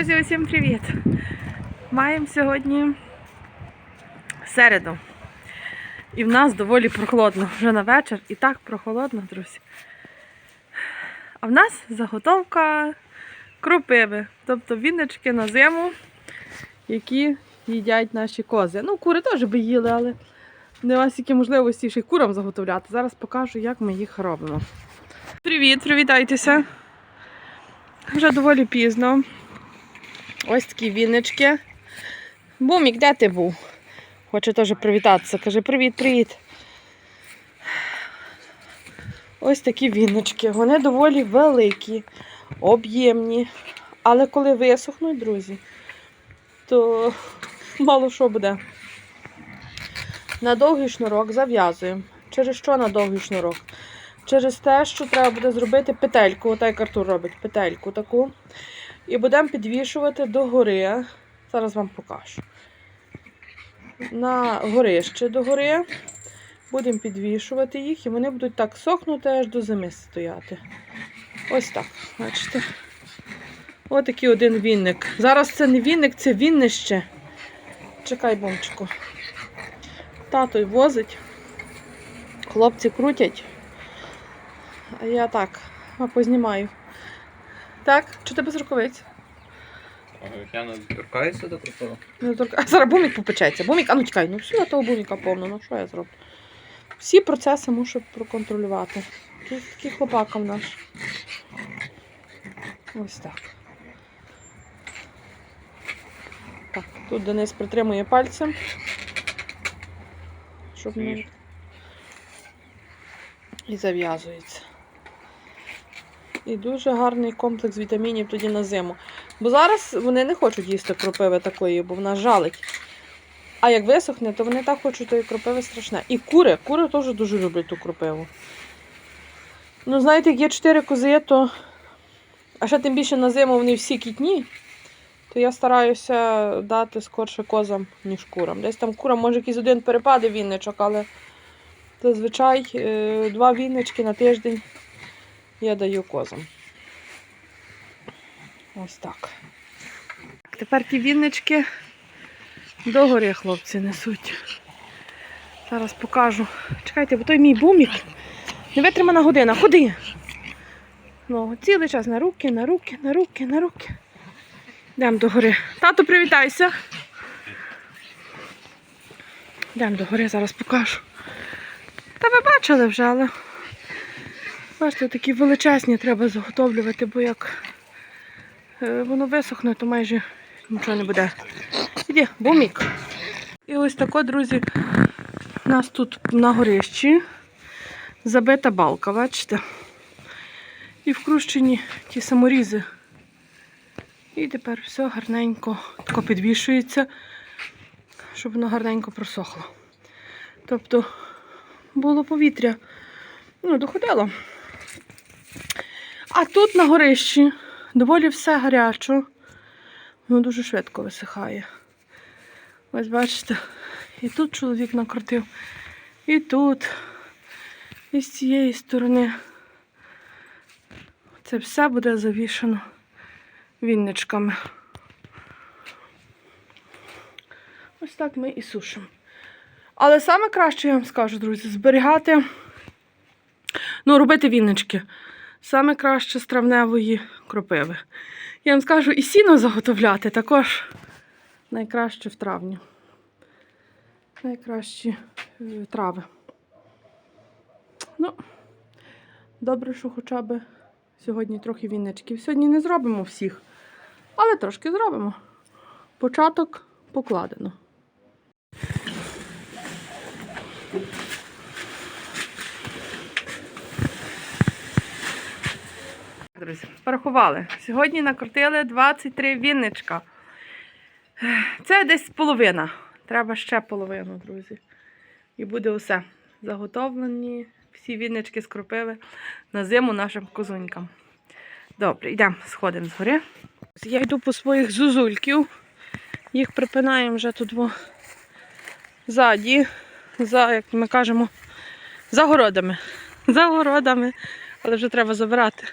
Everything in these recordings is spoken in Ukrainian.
Друзі, усім привіт! Маємо сьогодні середу. І в нас доволі прохолодно вже на вечір. І так прохолодно, друзі. А в нас заготовка кропиви, тобто віннички на зиму, які їдять наші кози. Ну, кури теж би їли, але не у вас які можливості ще й курам заготовляти. Зараз покажу, як ми їх робимо. Привіт, привітайтеся! Вже доволі пізно. Ось такі віннички. Бумік, де ти був? Хоче теж привітатися. Каже, привіт, привіт. Ось такі віннички. Вони доволі великі, об'ємні. Але коли висохнуть, друзі, то мало що буде. На довгий шнурок зав'язуємо. Через що на довгий шнурок? Через те, що треба буде зробити петельку, отак як Артур робить, петельку таку. І будемо підвішувати до гори. Зараз вам покажу. На горище до гори. Будемо підвішувати їх, і вони будуть так сохнути аж до зими стояти. Ось так, бачите. Ось такий один вінник. Зараз це не вінник, це віннище. Чекай, бомчику. Тато й возить. Хлопці крутять. А я так, а познімаю. Так, чи ти без рукавиць? Я не торкаюся до крупи. Не торка- А зараз бумік попечеться. Бумік, а ну тікай, ну все, того буміка повно, ну що я зроблю? Всі процеси мушу проконтролювати. Такий, такий хлопака в наш. Ось так. Так, тут Денис притримує пальцем. Щоб не... І зав'язується. І дуже гарний комплекс вітамінів тоді на зиму. Бо зараз вони не хочуть їсти кропиви такої, бо вона жалить. А як висохне, то вони так хочуть тої кропиви страшне. І кури, кури теж дуже люблять ту кропиву. Ну, знаєте, як є чотири кози, то. А ще тим більше на зиму вони всі кітні, то я стараюся дати скорше козам, ніж курам. Десь там курам, може, якийсь один перепаде вінничок, але зазвичай е, два віннички на тиждень я даю козам. Ось так. Тепер ті віннички до гори хлопці несуть. Зараз покажу. Чекайте, бо той мій бумік. Не витримана година. Ходи. Ну, цілий час на руки, на руки, на руки, на руки. Йдемо до гори. Тато, привітайся. Йдемо до гори, зараз покажу. Та ви бачили вже, але бачите, такі величезні треба заготовлювати, бо як е, воно висохне, то майже нічого не буде. Іди, бумік. І ось тако, друзі, у нас тут на горищі забита балка, бачите? І вкрущені ті саморізи. І тепер все гарненько тако підвішується, щоб воно гарненько просохло. Тобто було повітря, ну, доходило. А тут на горищі доволі все гарячо, воно дуже швидко висихає. Ось бачите, і тут чоловік накрутив, і тут, і з цієї сторони. Це все буде завішано вінничками. Ось так ми і сушимо. Але саме краще, я вам скажу, друзі, зберігати, ну, робити віннички. Саме краще з травневої кропиви. Я вам скажу, і сіно заготовляти також найкраще в травні. Найкращі трави. Ну, добре, що хоча б сьогодні трохи вінничків. Сьогодні не зробимо всіх, але трошки зробимо. Початок покладено. Друзі, порахували. Сьогодні накрутили 23 вінничка. Це десь половина. Треба ще половину, друзі. І буде усе. Заготовлені всі віннички скропили на зиму нашим козунькам. Добре, йдемо, сходимо з гори. Я йду по своїх зузульків. Їх припинаємо вже тут ззаді, за, як ми кажемо, за городами. За городами. Але вже треба забирати.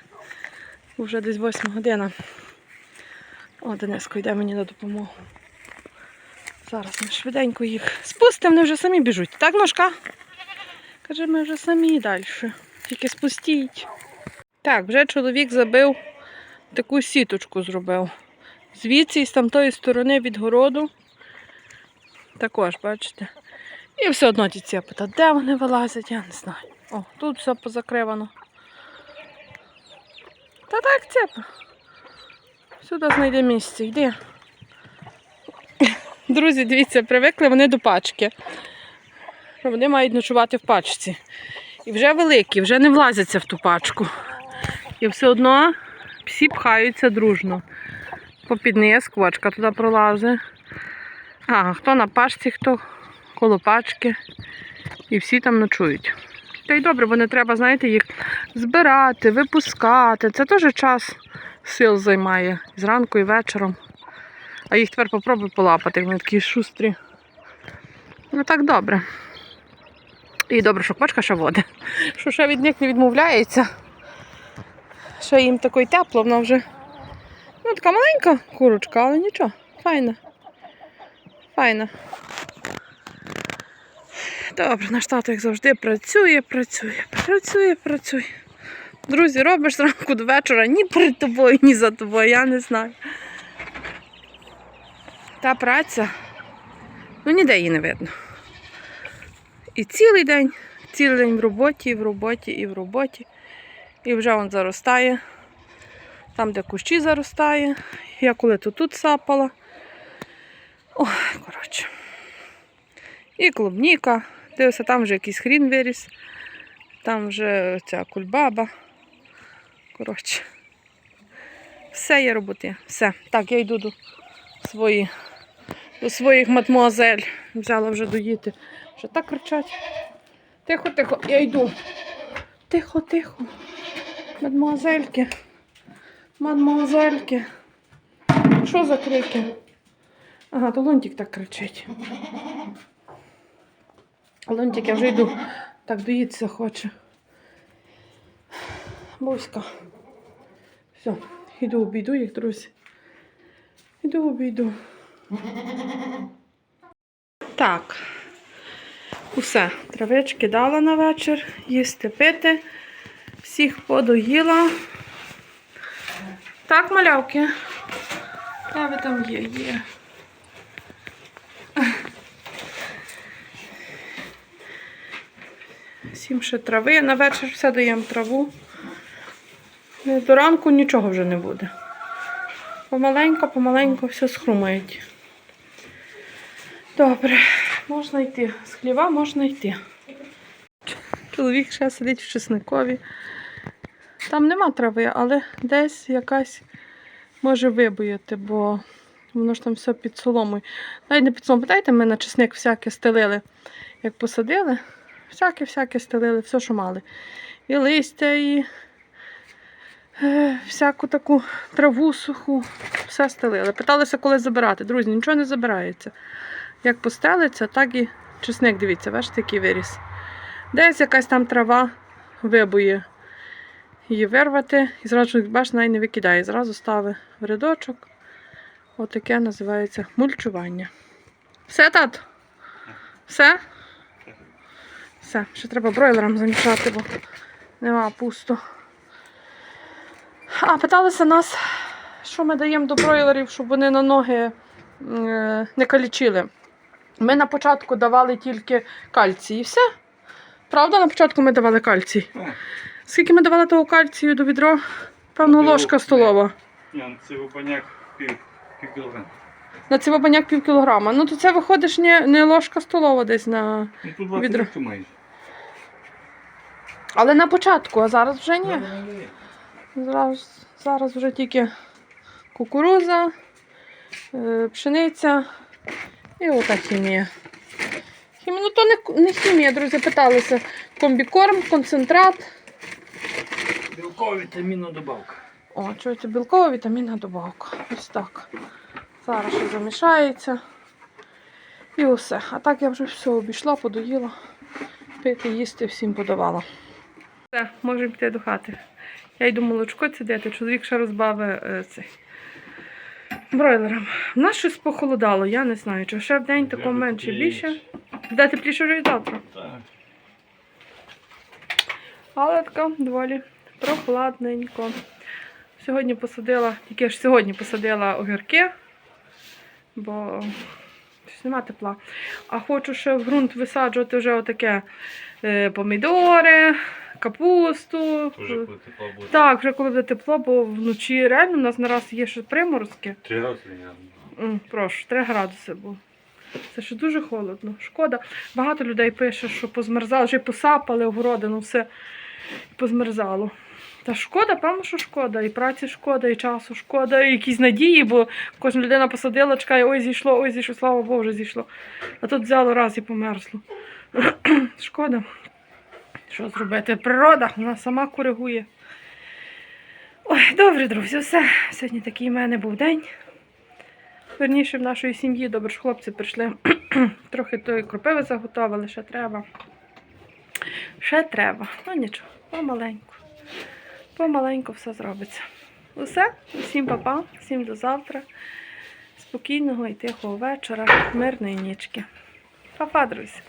Вже десь 8 година. О, Дениско йде мені на допомогу. Зараз ми швиденько їх спустимо, вони вже самі біжуть. Так, ножка? Каже, ми вже самі далі. Тільки спустіть. Так, вже чоловік забив таку сіточку зробив. Звідси і з тамтої сторони від городу. Також, бачите. І все одно ті цепи. Де вони вилазять, я не знаю. О, тут все позакривано. Та так цепи. Сюди знайде місце, йди. Друзі, дивіться, привикли вони до пачки. Вони мають ночувати в пачці. І вже великі, вже не влазяться в ту пачку. І все одно всі пхаються дружно. Попід низ, квочка туди пролазить. А, хто на пачці, хто коло пачки. І всі там ночують. Та й добре, бо не треба, знаєте, їх збирати, випускати. Це теж час сил займає. Зранку і вечором. А їх тепер попробуй полапати, вони такі шустрі. Ну так добре. І добре, що квачка ще води. Що ще від них не відмовляється. Ще їм такої тепло, вона вже. Ну, така маленька курочка, але нічого, файна. Файна. Добре, наш тато, як завжди, працює, працює, працює, працює. Друзі, робиш зранку до вечора ні перед тобою, ні за тобою, я не знаю. Та праця, ну ніде її не видно. І цілий день, цілий день в роботі, і в роботі, і в роботі. І вже він заростає. Там, де кущі заростає. Я коли то тут сапала. Ой, коротше. І клубніка. Дивися, там вже якийсь хрін виріс. Там вже ця кульбаба. Коротше. Все є роботи. Все. Так, я йду до, свої, до своїх матмуазель. Взяла вже доїти. Вже так кричать. Тихо, тихо, я йду. Тихо, тихо. Мадмуазельки. Мадмуазельки. Що за крики? Ага, то Лунтик так кричить. Лунтик, я вже йду. Так доїться хоче. Буська. Все, йду обійду їх, друзі. Йду обійду. Так. Усе. Травички дала на вечір, їсти пити. Всіх подоїла. Так, малявки. Де ви там є? Є. Всім ще трави. На вечір все даємо траву. Ну, До ранку нічого вже не буде. Помаленько, помаленько все схрумають. Добре, можна йти. З хліва можна йти. Чоловік ще сидить в чесникові. Там нема трави, але десь якась може вибояти, бо воно ж там все під соломою. Навіть не під соломою. Пам'ятаєте, ми на чесник всяке стелили, як посадили, всяке-всяке стелили, все, що мали. І листя, і е, всяку таку траву суху, все стелили. Питалися, коли забирати. Друзі, нічого не забирається. Як постелиться, так і чесник, дивіться, бачите, який виріс. Десь якась там трава вибує її вирвати і зразу, бач, навіть не викидає. Зразу ставить в рядочок. Отаке називається мульчування. Все, тато? Все? Все. Ще треба бройлером замішати, бо нема пусто. А, питалися нас, що ми даємо до бройлерів, щоб вони на ноги не калічили. Ми на початку давали тільки кальцій і все. Правда, на початку ми давали кальцій. Скільки ми давали того кальцію до відро? Певно, ложка столова. Ні, це випаняк пів, пів кілограма. На цивобаняк пів кілограма. Ну то це виходиш не, не ложка столова десь на. Ну тут 20 Відро. літрів майже. Але на початку, а зараз вже ні. Зараз, зараз вже тільки кукуруза, е, пшениця і ота хімія. Хімія, ну то не, не хімія, друзі, питалися. Комбікорм, концентрат. Білкова вітамінна добавка. О, чуєте, білкова вітамінна добавка. Ось так. Зараз ще замішається. І усе. А так я вже все обійшла, подоїла. Пити, їсти всім подавала. Все, можемо піти до хати. Я йду молочко цідити, чоловік ще розбавив е, цей бройлерам. У нас щось похолодало, я не знаю, чи ще в день такого менше більше. Де тепліше вже і завтра. Так. Але така доволі прохладненько. Сьогодні посадила, тільки ж сьогодні посадила огірки, бо щось нема тепла. А хочу ще в ґрунт висаджувати вже отаке е, помідори, капусту. Уже коли тепло буде. Так, вже коли буде тепло, бо вночі реально у нас нараз є ще приморозки. Три. М, Прошу, 3 градуси було. Це ще дуже холодно. Шкода. Багато людей пише, що позмерзало, вже й посапали огороди, ну все позмерзало. Та шкода, певно, що шкода. І праці шкода, і часу шкода, і якісь надії, бо кожна людина посадила, чекає, ой, зійшло, ой, зійшло, слава Богу, зійшло. А тут взяло раз і померзло. шкода. Що зробити? Природа, вона сама коригує. Ой, добре, друзі, все. Сьогодні такий в мене був день. Верніше в нашої сім'ї, добре ж хлопці прийшли. Трохи тої кропиви заготовили, ще треба. Ще треба. Ну нічого, помаленьку. Помаленьку все зробиться. Усе, усім папа, всім до завтра. Спокійного і тихого вечора, мирної нічки. Па-па, друзі!